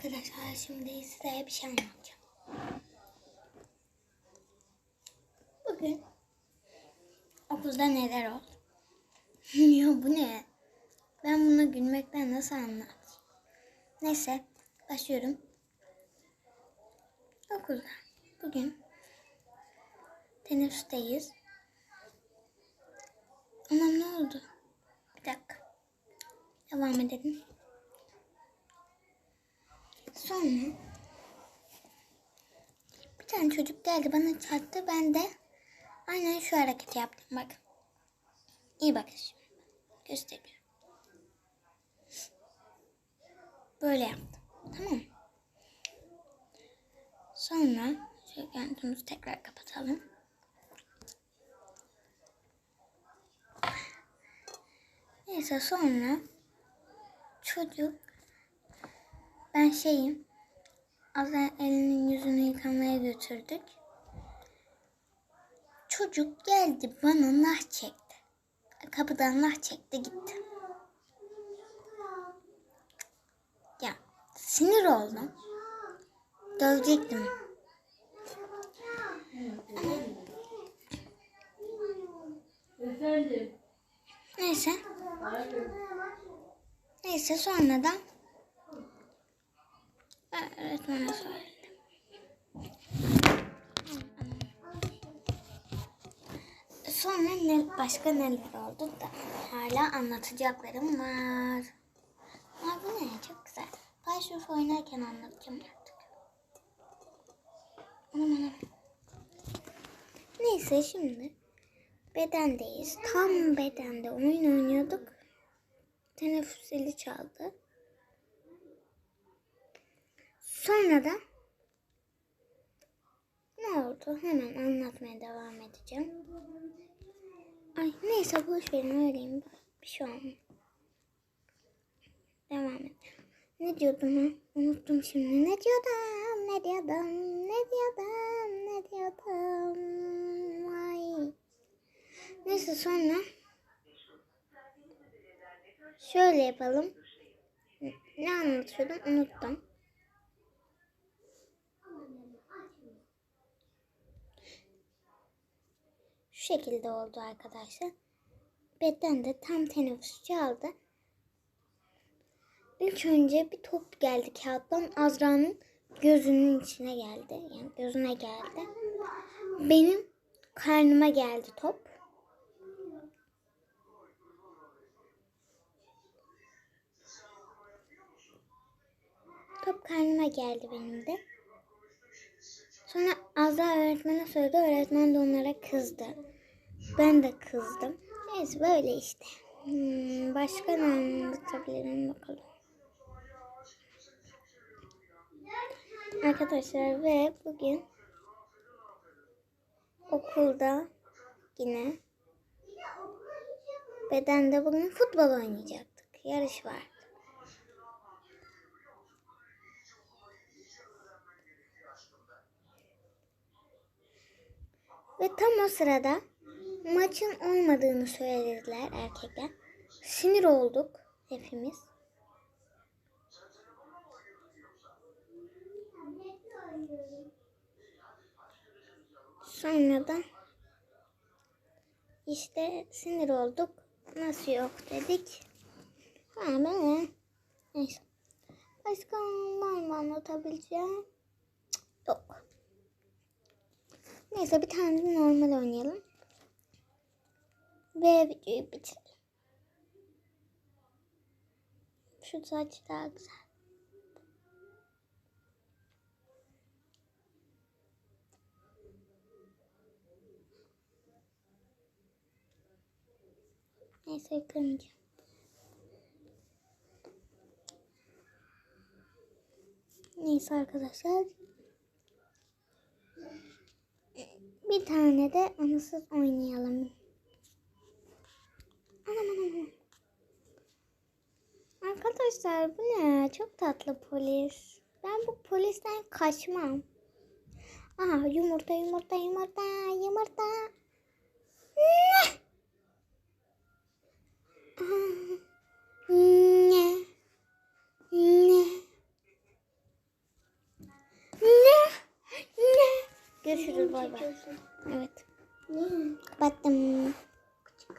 Arkadaşlar şimdi size bir şey anlatacağım. Bugün okulda neler oldu? ya bu ne? Ben buna gülmekten nasıl anlatayım? Neyse başlıyorum. Okulda bugün teneffüsteyiz. Anam ne oldu? Bir dakika. Devam edelim. Sonra bir tane çocuk geldi bana çarptı. Ben de aynen şu hareketi yaptım. Bak. İyi bakın şimdi. Gösteriyorum. Böyle yaptım. Tamam? Sonra şöyle kendimizi tekrar kapatalım. Neyse sonra çocuk ben şeyim Azra elinin yüzünü yıkamaya götürdük. Çocuk geldi bana nah çekti. Kapıdan nah çekti gitti. Ya sinir oldum. Dövecektim. Efendim. Neyse. Neyse sonra da öğretmene söyledim. Sonra ne, başka neler oldu da hala anlatacaklarım var. Aa, bu ne çok güzel. Başruf oynarken anlatacağım artık. Anam anam. Neyse şimdi bedendeyiz. Tam bedende oyun oynuyorduk. Teneffüs zili çaldı. Sonra da ne oldu? Hemen anlatmaya devam edeceğim. Ay neyse boş verin öyleyim. Bir şey olmaz. Devam et. Ne diyordum ha? Unuttum şimdi. Ne diyordum? Ne diyordum? Ne diyordum? Ne diyordum? Ay. Neyse sonra şöyle yapalım. Ne anlatıyordum? Unuttum. Şekilde oldu arkadaşlar. Beden de tam teneffüs çaldı. İlk önce bir top geldi kağıttan. Azra'nın gözünün içine geldi. Yani gözüne geldi. Benim karnıma geldi top. Top karnıma geldi benim de. Sonra Azra öğretmene söyledi. Öğretmen de onlara kızdı. Ben de kızdım. Neyse böyle işte. Hmm, başka ne anlatabilirim bakalım. Arkadaşlar ve bugün okulda yine bedende bugün futbol oynayacaktık. Yarış vardı. Ve tam o sırada maçın olmadığını söylediler erkekler. Sinir olduk hepimiz. Sonra da işte sinir olduk. Nasıl yok dedik. Ha ben Neyse. Başka var mı anlatabileceğim? Yok. Neyse bir tane normal oynayalım. Ve videoyu bitirelim. Şu saç daha güzel. Neyse yıkamayacağım. Neyse arkadaşlar. Bir tane de anısız oynayalım. Arkadaşlar bu ne? Çok tatlı polis. Ben bu polisten kaçmam. Aha yumurta yumurta yumurta yumurta. Ne? Ne? Ne? Ne? Görüşürüz bay bay. Evet. Battım.